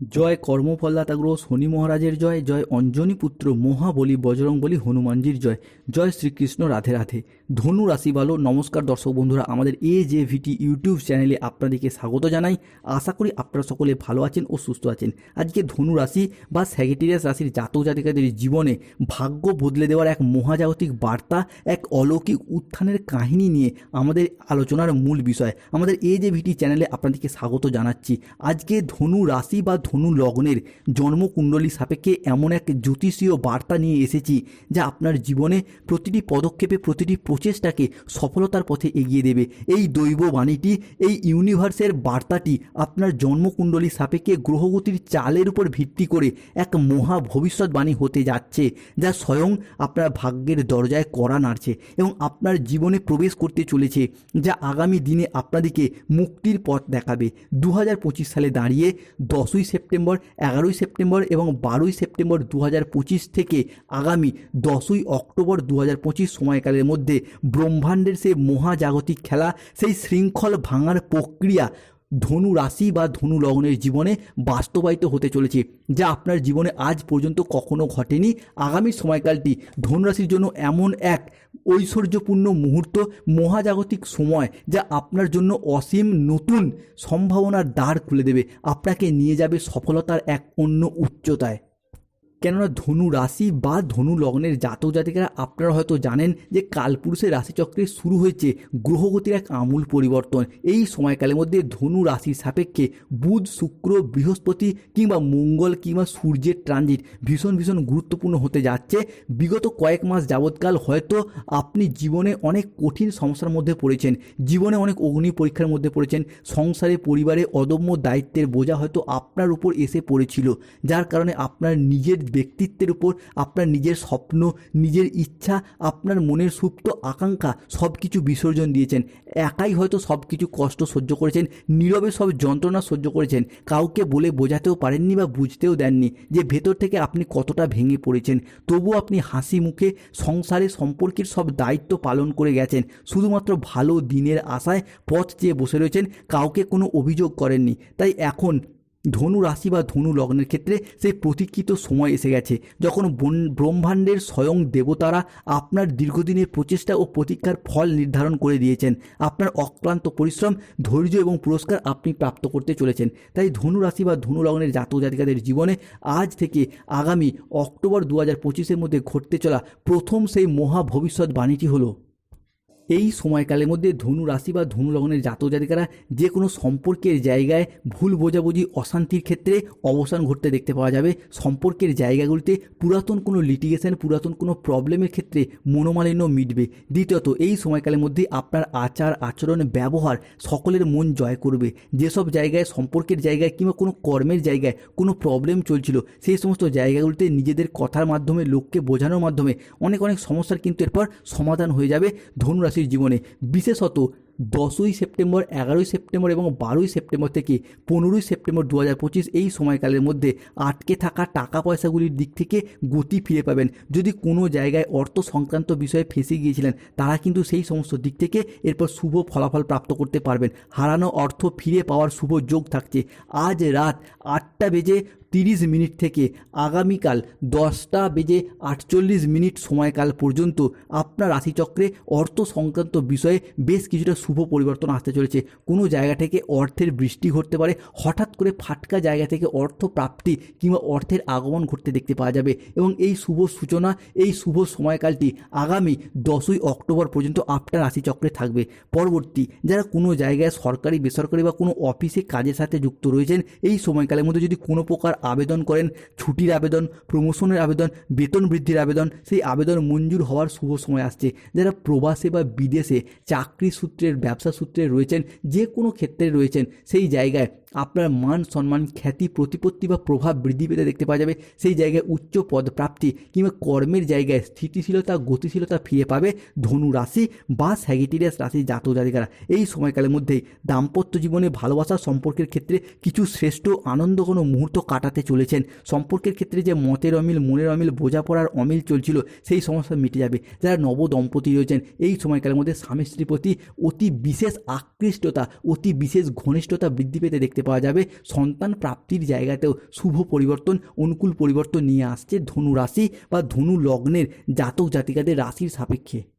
জয় কর্মফলদাতা গ্রহ শনি মহারাজের জয় জয় অঞ্জনী পুত্র মহাবলী বজরংবলী হনুমানজির জয় জয় শ্রীকৃষ্ণ রাধে রাধে। ধনু রাশি ভালো নমস্কার দর্শক বন্ধুরা, আমাদের এ জে ভিটি ইউটিউব চ্যানেলে আপনাদেরকে স্বাগত জানাই। আশা করি আপনারা সকলে ভালো আছেন ও সুস্থ আছেন। আজকে ধনু রাশি বা স্যাগেটিরিয়াস রাশির জাতক জাতিকাদের জীবনে ভাগ্য বদলে দেওয়ার এক মহাজাগতিক বার্তা, এক অলৌকিক উত্থানের কাহিনী নিয়ে আমাদের আলোচনার মূল বিষয়। আমাদের এ জে ভিটি চ্যানেলে আপনাদেরকে স্বাগত জানাচ্ছি। আজকে ধনু রাশি বা ধনু লগ্নের জন্মকুণ্ডলী সাপেক্ষে এমন এক জ্যোতিষীয় বার্তা নিয়ে এসেছি যা আপনার জীবনে প্রতিটি পদক্ষেপে, প্রতিটি প্রচেষ্টাকে সফলতার পথে এগিয়ে দেবে। এই দৈব বাণীটি, এই ইউনিভার্সের বার্তাটি আপনার জন্মকুণ্ডলী সাপেক্ষে গ্রহগতির চালের উপর ভিত্তি করে এক মহা ভবিষ্যৎবাণী হতে যাচ্ছে, যা স্বয়ং আপনার ভাগ্যের দরজায় কড়া নাড়ছে এবং আপনার জীবনে প্রবেশ করতে চলেছে, যা আগামী দিনে আপনাদেরকে মুক্তির পথ দেখাবে। দু হাজার পঁচিশ সালে দাঁড়িয়ে দশই সেপ্টেম্বর, এগারোই সেপ্টেম্বর এবং বারোই সেপ্টেম্বর দু হাজার পঁচিশ থেকে আগামী দশই অক্টোবর দু হাজার পঁচিশ সময়কালের মধ্যে ব্রহ্মাণ্ডের সেই মহাজাগতিক খেলা, সেই শৃঙ্খল ভাঙার প্রক্রিয়া ধনু রাশি বা ধনু লগ্নের জীবনে বাস্তবায়িত হতে চলেছে, যা আপনার জীবনে আজ পর্যন্ত কখনো ঘটেনি। আগামী সময়কালটি ধনুরাশির জন্য এমন এক ঐশ্বর্যপূর্ণ মুহূর্ত, মহাজাগতিক সময়, যা আপনার জন্য অসীম নতুন সম্ভাবনার দ্বার খুলে দেবে। আপনাকে নিয়ে যাবে সফলতার এক অন্য উচ্চতায়। কেননা ধনু রাশি বা ধনু লগ্নের জাতক জাতিকারা আপনারা হয়তো জানেন যে কালপুরুষের রাশিচক্রে শুরু হয়েছে গ্রহগতির এক আমূল পরিবর্তন। এই সময়কালের মধ্যে ধনু রাশির সাপেক্ষে বুধ, শুক্র, বৃহস্পতি কিংবা মঙ্গল কিংবা সূর্যের ট্রানজিট ভীষণ ভীষণ গুরুত্বপূর্ণ হতে যাচ্ছে। বিগত কয়েক মাস যাবৎকাল হয়তো আপনি জীবনে অনেক কঠিন সমস্যার মধ্যে পড়েছেন। জীবনে অনেক অগ্নি পরীক্ষার মধ্যে পড়েছেন। সংসারে, পরিবারে অদম্য দায়িত্বের বোঝা হয়তো আপনার উপর এসে পড়েছিল। যার কারণে আপনার নিজের ব্যক্তিত্বের উপর আপনার নিজের স্বপ্ন, নিজের ইচ্ছা, আপনার মনের সুপ্ত আকাঙ্ক্ষা সব কিছু বিসর্জন দিয়েছেন। একাই হয়তো সব কিছু কষ্ট সহ্য করেছেন, নীরবে সব যন্ত্রণা সহ্য করেছেন। কাউকে বলে বোঝাতেও পারেননি বা বুঝতেও দেননি যে ভেতর থেকে আপনি কতটা ভেঙে পড়েছেন। তবুও আপনি হাসি মুখে সংসারে সম্পর্কের সব দায়িত্ব পালন করে গেছেন। শুধুমাত্র ভালো দিনের আশায় পথ চেয়ে বসে রয়েছেন, কাউকে কোনো অভিযোগ করেননি। তাই এখন ধনু রাশি বা ধনু লগ্নের ক্ষেত্রে সেই প্রতীক্ষিত সময় এসে গেছে। যখন ব্রহ্মাণ্ডের স্বয়ং দেবতারা আপনার দীর্ঘদিনের প্রচেষ্টা ও প্রতীক্ষার ফল নির্ধারণ করে দিয়েছেন। আপনার অক্লান্ত পরিশ্রম, ধৈর্য এবং পুরস্কার আপনি প্রাপ্ত করতে চলেছেন। তাই ধনু রাশি বা ধনু লগ্নের জাতক জাতিকাদের জীবনে আজ থেকে আগামী অক্টোবর দু হাজার পঁচিশের মধ্যে ঘটতে চলা প্রথম সেই মহা ভবিষ্যৎ বাণীটি হলো এই সময়কালের মধ্যে ধনু রাশি বা ধনু লগ্নের জাতক জাতিকারা যে কোনো সম্পর্কের জায়গায় ভুল বোঝাবুঝি, অশান্তির ক্ষেত্রে অবসান ঘটতে দেখতে পাওয়া যাবে। সম্পর্কের জায়গাগুলিতে পুরাতন কোনো লিটিগেশন পুরাতন কোনো প্রবলেমের ক্ষেত্রে মনোমালিন্য মিটবে। দ্বিতীয়ত, এই সময়কালের মধ্যে আপনার আচার, আচরণ, ব্যবহার সকলের মন জয় করবে। যেসব জায়গায়, সম্পর্কের জায়গায় কিংবা কোনো কর্মের জায়গায় কোনো প্রবলেম চলছিল, সেই সমস্ত জায়গাগুলিতে নিজেদের কথার মাধ্যমে, লোককে বোঝানোর মাধ্যমে অনেক অনেক সমস্যার কিন্তু এরপর সমাধান হয়ে যাবে। ধনুরাশির জীবনে বিশেষত দশই সেপ্টেম্বর, এগারোই সেপ্টেম্বর এবং বারোই সেপ্টেম্বর থেকে পনেরোই সেপ্টেম্বর দু হাজার পঁচিশ এই সময়কালের মধ্যে আটকে থাকা টাকা পয়সাগুলির দিক থেকে গতি ফিরে পাবেন। যদি কোনো জায়গায় অর্থ সংক্রান্ত বিষয়ে ফেঁসে গিয়েছিলেন, তারা কিন্তু সেই সমস্ত দিক থেকে এরপর শুভ ফলাফল প্রাপ্ত করতে পারবেন। হারানো অর্থ ফিরে পাওয়ার শুভ যোগ থাকছে। আজ রাত আটটা বেজে তিরিশ মিনিট থেকে আগামীকাল দশটা বেজে আটচল্লিশ মিনিট সময়কাল পর্যন্ত আপনার রাশিচক্রে অর্থ সংক্রান্ত বিষয়ে বেশ কিছুটা শুভ পরিবর্তন আসতে চলেছে। কোনো জায়গা থেকে অর্থের বৃষ্টি ঘটতে পারে, হঠাৎ করে ফাটকা জায়গা থেকে অর্থ প্রাপ্তি কিংবা অর্থের আগমন ঘটতে দেখতে পাওয়া যাবে এবং এই শুভ সূচনা, এই শুভ সময়কালটি আগামী দশই অক্টোবর পর্যন্ত আপনার রাশিচক্রে থাকবে। পরবর্তী যারা কোনো জায়গায় সরকারি, বেসরকারি বা কোনো অফিসে কাজের সাথে যুক্ত রয়েছেন, এই সময়কালের মধ্যে যদি কোনো প্রকার আবেদন করেন, ছুটির আবেদন প্রমোশনের আবেদন, বেতন বৃদ্ধির আবেদন, সেই আবেদন মঞ্জুর হওয়ার শুভ সময় আসছে। যারা প্রবাসে বা বিদেশে চাকরি সূত্রের ব্যবসা সূত্রে রয়েছেন, যে কোনো ক্ষেত্রে রয়েছেন, সেই জায়গায় আপনার মান, সম্মান, খ্যাতি, প্রতিপত্তি বা প্রভাব বৃদ্ধি পেতে দেখতে পাওয়া যাবে। সেই জায়গায় উচ্চ পদপ্রাপ্তি কিংবা কর্মের জায়গায় স্থিতিশীলতা, গতিশীলতা ফিরে পাবে ধনু রাশি বা স্যাগিটেরিয়াস রাশি জাতক জাতিকারা। এই সময়কালের মধ্যেই দাম্পত্য জীবনে ভালোবাসা সম্পর্কের ক্ষেত্রে কিছু শ্রেষ্ঠ আনন্দ কোনো মুহূর্ত কাটাতে চলেছেন। সম্পর্কের ক্ষেত্রে যে মতের অমিল, মনের অমিল, বোঝাপড়ার অমিল চলছিল, সেই সমস্যা মিটে যাবে। যারা নব দম্পতি রয়েছেন, এই সময়কালের মধ্যে স্বামী স্ত্রীর প্রতি অতি অতি বিশেষ আকৃষ্টতা, অতি বিশেষ ঘনিষ্ঠতা বৃদ্ধি পেতে দেখতে পাওয়া যাবে। সন্তান প্রাপ্তির জায়গাতেও শুভ পরিবর্তন, অনুকূল পরিবর্তন নিয়ে আসছে ধনু রাশি বা ধনু লগ্নের জাতক জাতিকাদের রাশির সাপেক্ষে।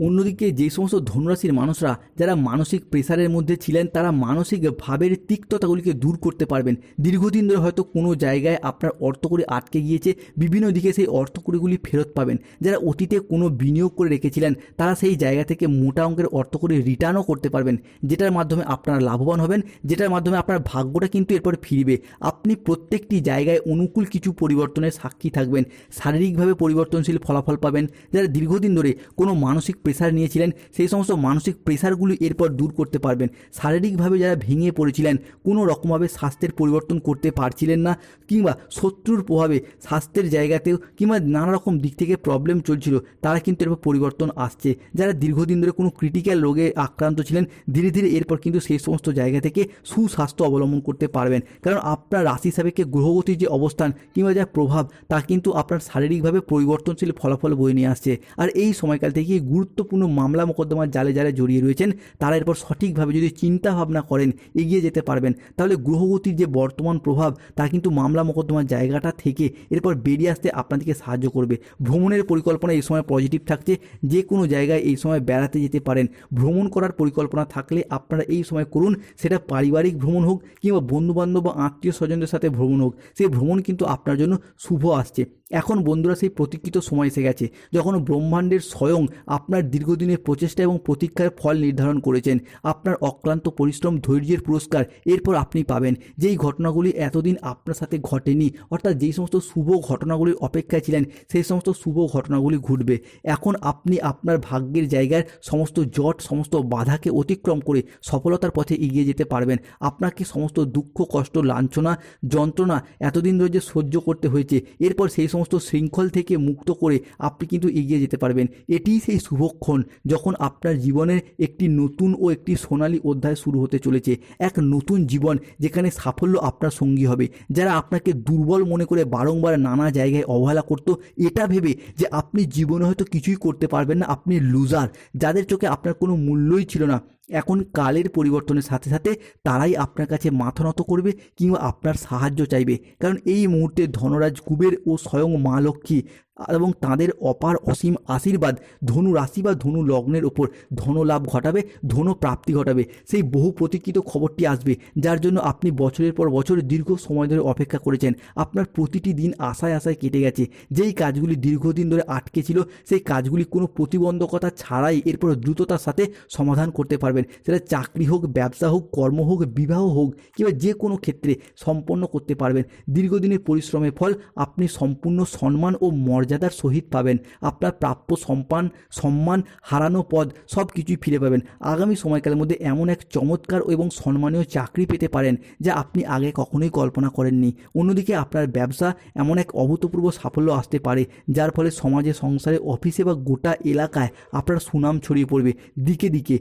অন্যদিকে যে সমস্ত ধনুরাশির মানুষরা, যারা মানসিক প্রেসারের মধ্যে ছিলেন, তারা মানসিক ভাবের তিক্ততাগুলিকে দূর করতে পারবেন। দীর্ঘদিন ধরে হয়তো কোনো জায়গায় আপনার অর্থকড়ি আটকে গিয়েছে, বিভিন্ন দিকে সেই অর্থকড়িগুলি ফেরত পাবেন। যারা অতীতে কোনো বিনিয়োগ করে রেখেছিলেন, তারা সেই জায়গা থেকে মোটা অঙ্কের অর্থকড়ি রিটার্নও করতে পারবেন, যেটার মাধ্যমে আপনারা লাভবান হবেন, যেটার মাধ্যমে আপনার ভাগ্যটা কিন্তু এরপর ফিরবে। আপনি প্রত্যেকটি জায়গায় অনুকূল কিছু পরিবর্তনের সাক্ষী থাকবেন, শারীরিকভাবে পরিবর্তনশীল ফলাফল পাবেন। যারা দীর্ঘদিন ধরে কোনো মানসিক প্রেসার নিয়েছিলেন, সেই সমস্ত মানসিক প্রেসারগুলি এরপর দূর করতে পারবেন। শারীরিকভাবে যারা ভেঙে পড়েছিলেন, কোনো রকমভাবে স্বাস্থ্যের পরিবর্তন করতে পারছিলেন না, কিংবা শত্রুর প্রভাবে স্বাস্থ্যের জায়গাতেও কিংবা নানা রকম দিক থেকে প্রবলেম চলছিল, তারা কিন্তু এরপর পরিবর্তন আসছে। যারা দীর্ঘদিন ধরে কোনো ক্রিটিক্যাল রোগে আক্রান্ত ছিলেন, ধীরে ধীরে এরপর কিন্তু সেই সমস্ত জায়গা থেকে সুস্বাস্থ্য অবলম্বন করতে পারবেন। কারণ আপনার রাশি সাপেক্ষে গ্রহগতির যে অবস্থান, কিংবা যা প্রভাব, তা কিন্তু আপনার শারীরিকভাবে পরিবর্তনশীল ফলাফল বয়ে নিয়ে আসছে। আর এই সময়কাল থেকে গুরুত্বপূর্ণ মামলা মোকদ্দমার জালে জালে জড়িয়ে রয়েছেন, তারা এরপর সঠিকভাবে যদি চিন্তা ভাবনা করেন, এগিয়ে যেতে পারবেন। তাহলে গ্রহগতির যে বর্তমান প্রভাব, তা কিন্তু মামলা মোকদ্দমার জায়গাটা থেকে এরপর বেরিয়ে আসতে আপনাদেরকে সাহায্য করবে। ভ্রমণের পরিকল্পনা এই সময় পজিটিভ থাকছে, যে কোনো জায়গায় এই সময় বেড়াতে যেতে পারেন। ভ্রমণ করার পরিকল্পনা থাকলে আপনারা এই সময় করুন, সেটা পারিবারিক ভ্রমণ হোক কিংবা বন্ধুবান্ধব বা আত্মীয় স্বজনদের সাথে ভ্রমণ হোক। সেই ভ্রমণ কিন্তু আপনার জন্য শুভ আসছে। এখন বন্ধুরা, সেই প্রতীক্ষিত সময় এসে গেছে। যখন ব্রহ্মাণ্ডের স্বয়ং আপনার দীর্ঘদিনের প্রচেষ্টা এবং প্রতীক্ষার ফল নির্ধারণ করেছেন। আপনার অক্লান্ত পরিশ্রম, ধৈর্যের পুরস্কার, এরপর আপনি পাবেন। যেই ঘটনাগুলি এতদিন আপনার সাথে ঘটেনি, অর্থাৎ যেই সমস্ত শুভ ঘটনাগুলির অপেক্ষায় ছিলেন, সেই সমস্ত শুভ ঘটনাগুলি ঘটবে। এখন আপনি আপনার ভাগ্যের জায়গার সমস্ত জট, সমস্ত বাধাকে অতিক্রম করে সফলতার পথে এগিয়ে যেতে পারবেন। আপনাকে সমস্ত দুঃখ, কষ্ট, লাঞ্ছনা, যন্ত্রণা এতদিন ধরে যে সহ্য করতে হয়েছে, এরপর সেই সমস্ত শৃঙ্খল থেকে মুক্ত করে আপনি কিন্তু এগিয়ে যেতে পারবেন। এটিই সেই শুভক্ষণ যখন আপনার জীবনের একটি নতুন ও একটি সোনালী অধ্যায় শুরু হতে চলেছে, এক নতুন জীবন যেখানে সাফল্য আপনার সঙ্গী হবে। যারা আপনাকে দুর্বল মনে করে বারংবার নানা জায়গায় অবহেলা করত, এটা ভেবে যে আপনি জীবনে হয়তো কিছুই করতে পারবেন না, আপনি লুজার যাদের চোখে আপনার কোনো মূল্যই ছিল না এখন কালের পরিবর্তনের সাথে সাথে তারাই আপনার কাছে মাথা নত করবে কিংবা আপনার সাহায্য চাইবে। কারণ এই মুহূর্তে ধনরাজ কুবের ও স্বয়ং মা লক্ষ্মী এবং তাদের অপার অসীম আশীর্বাদ ধনু রাশি বা ধনু লগ্নের ওপর ধনলাভ ঘটাবে, ধন প্রাপ্তি ঘটাবে। সেই বহু প্রতীক্ষিত খবরটি আসবে, যার জন্য আপনি বছরের পর বছর দীর্ঘ সময় ধরে অপেক্ষা করেছেন। আপনার প্রতিটি দিন আশায় আশায় কেটে গেছে। যেই কাজগুলি দীর্ঘদিন ধরে আটকে ছিল, সেই কাজগুলি কোনো প্রতিবন্ধকতা ছাড়াই এরপর দ্রুততার সাথে সমাধান করতে পারবেন সেটা চাকরি হোক, ব্যবসা হোক, কর্ম হোক, বিবাহ হোক কিংবা যে কোনো ক্ষেত্রে সম্পন্ন করতে পারবেন। দীর্ঘদিনের পরিশ্রমের ফল আপনি সম্পূর্ণ সম্মান ও মর্যাদার সহিত পাবেন। আপনার প্রাপ্য সম্মান সম্মান, হারানো পদ সব কিছুই ফিরে পাবেন। আগামী সময়কালের মধ্যে এমন এক চমৎকার এবং সম্মানীয় চাকরি পেতে পারেন যা আপনি আগে কখনোই কল্পনা করেননি। অন্যদিকে আপনার ব্যবসা এমন এক অভূতপূর্ব সাফল্য আসতে পারে, যার ফলে সমাজে, সংসারে, অফিসে বা গোটা এলাকায় আপনার সুনাম ছড়িয়ে পড়বে। দিকে দিকে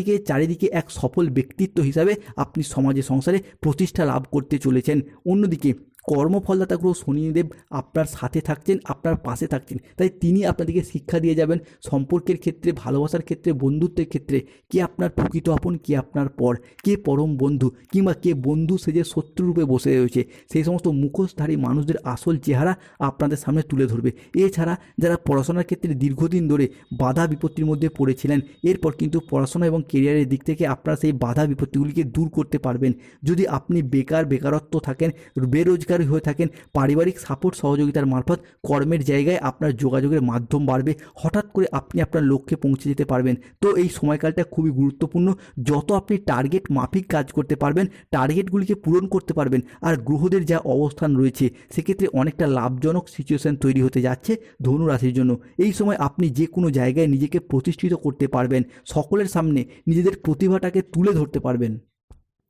আপনাদিকে চারিদিকে এক সফল ব্যক্তিত্ব হিসাবে আপনি সমাজে সংসারে প্রতিষ্ঠা লাভ করতে চলেছেন। অন্যদিকে কর্মফলদাতা গ্রহ শনিদেব আপনার সাথে থাকছেন আপনার পাশে থাকছেন তাই তিনি আপনাদেরকে শিক্ষা দিয়ে যাবেন সম্পর্কের ক্ষেত্রে, ভালোবাসার ক্ষেত্রে, বন্ধুত্বের ক্ষেত্রে, কে আপনার প্রকৃত আপন, কে আপনার পর, কে পরম বন্ধু কিংবা কে বন্ধু সে যে শত্রুরূপে বসে রয়েছে। সেই সমস্ত মুখোশধারী মানুষদের আসল চেহারা আপনাদের সামনে তুলে ধরবে। এছাড়া যারা পড়াশোনার ক্ষেত্রে দীর্ঘদিন ধরে বাধা বিপত্তির মধ্যে পড়েছিলেন, এরপর কিন্তু পড়াশোনা এবং কেরিয়ারের দিক থেকে আপনারা সেই বাধা বিপত্তিগুলিকে দূর করতে পারবেন। যদি আপনি বেকার, বেকারত্ব থাকেন, বেরোজগার হয়ে থাকেন। পারিবারিক সাপোর্ট সহযোগিতার মারফত কর্মের জায়গায় আপনার যোগাযোগের মাধ্যম বাড়বে। হঠাৎ করে আপনি আপনার লক্ষ্যে পৌঁছে যেতে পারবেন। তো এই সময়কালটা খুবই গুরুত্বপূর্ণ। যত আপনি টার্গেট মাফিক কাজ করতে পারবেন টার্গেটগুলিকে পূরণ করতে পারবেন আর গ্রহদের যা অবস্থান রয়েছে, সেক্ষেত্রে অনেকটা লাভজনক সিচুয়েশন তৈরি হতে যাচ্ছে ধনু রাশির জন্য। এই সময় আপনি যে কোনো জায়গায় নিজেকে প্রতিষ্ঠিত করতে পারবেন। সকলের সামনে নিজেদের প্রতিভাটাকে তুলে ধরতে পারবেন।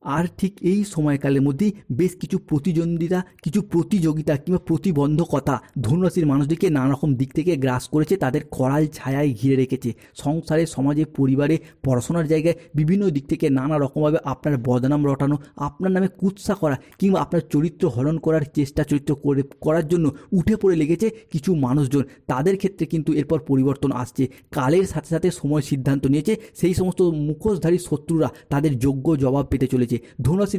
আর ঠিক এই সময়কালের মধ্যেই বেশ কিছু প্রতিদ্বন্দ্বিতা, কিছু প্রতিযোগিতা কিংবা প্রতিবন্ধকতা ধনুরাশির মানুষদেরকে নানা রকম দিক থেকে গ্রাস করেছে, তাদের করাল ছায়ায় ঘিরে রেখেছে। সংসারে, সমাজে, পরিবারে, পড়াশোনার জায়গায় বিভিন্ন দিক থেকে নানা রকমভাবে আপনার বদনাম রটানো, আপনার নামে কুৎসা করা কিংবা আপনার চরিত্র হরণ করার চেষ্টা চরিত্র করে, করার জন্য উঠে পড়ে লেগেছে কিছু মানুষজন। তাদের ক্ষেত্রে কিন্তু এরপর পরিবর্তন আসছে। কালের সাথে সাথে সময় সিদ্ধান্ত নিয়েছে। সেই সমস্ত মুখোশধারী শত্রুরা তাদের যোগ্য জবাব পেতে চলেছে। ধনুরাশির